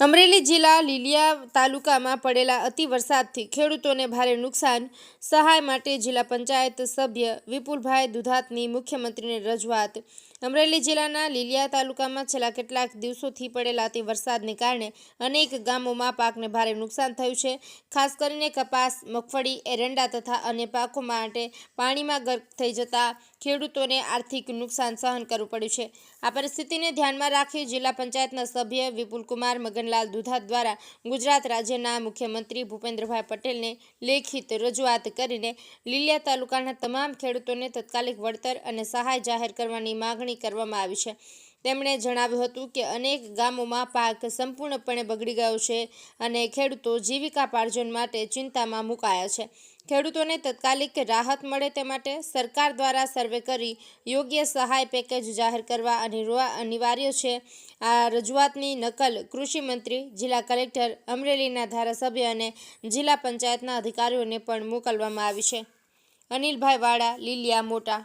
અમરેલી જિલ્લા લીલિયા તાલુકામાં પડેલા અતિ વરસાદથી ખેડૂતોને ભારે નુકસાન. સહાય માટે જિલ્લા પંચાયત સભ્ય વિપુલભાઈ દુધાતની મુખ્યમંત્રીને રજૂઆત. અમરેલી જિલ્લાના લીલિયા તાલુકામાં છેલ્લા કેટલાક દિવસોથી પડેલા અતિ વરસાદને કારણે અનેક ગામોમાં પાકને ભારે નુકસાન થયું છે. ખાસ કરીને કપાસ, મગફળી, એરંડા તથા અન્ય પાકો માટે પાણીમાં ગર્ક થઈ જતા ખેડૂતોને આર્થિક નુકસાન સહન કરવું પડ્યું છે. આ પરિસ્થિતિને ધ્યાનમાં રાખી જિલ્લા પંચાયતના સભ્ય વિપુલકુમાર મગનલાલ દુધા દ્વારા ગુજરાત રાજ્યના મુખ્યમંત્રી ભૂપેન્દ્રભાઈ પટેલને લેખિત રજૂઆત કરીને લીલિયા તાલુકાના તમામ ખેડૂતોને તાત્કાલિક વળતર અને સહાય જાહેર કરવાની માગણી કરવામાં આવી છે. તેમણે જણાવ્યું હતું કે અનેક ગામોમાં પાક સંપૂર્ણપણે બગડી ગયો છે અને ખેડૂતો જીવિકાપાર્જન માટે ચિંતામાં મુકાયા છે. ખેડૂતોને તાત્કાલિક રાહત મળે તે માટે સરકાર દ્વારા સર્વે કરી યોગ્ય સહાય પેકેજ જાહેર કરવા અનિવાર્ય છે. આ રજૂઆતની નકલ કૃષિમંત્રી જિલ્લા કલેક્ટર, અમરેલીના ધારાસભ્ય અને જિલ્લા પંચાયતના અધિકારીઓને પણ મોકલવામાં આવી છે. અનિલભાઈ વાડા, લીલિયા મોટા.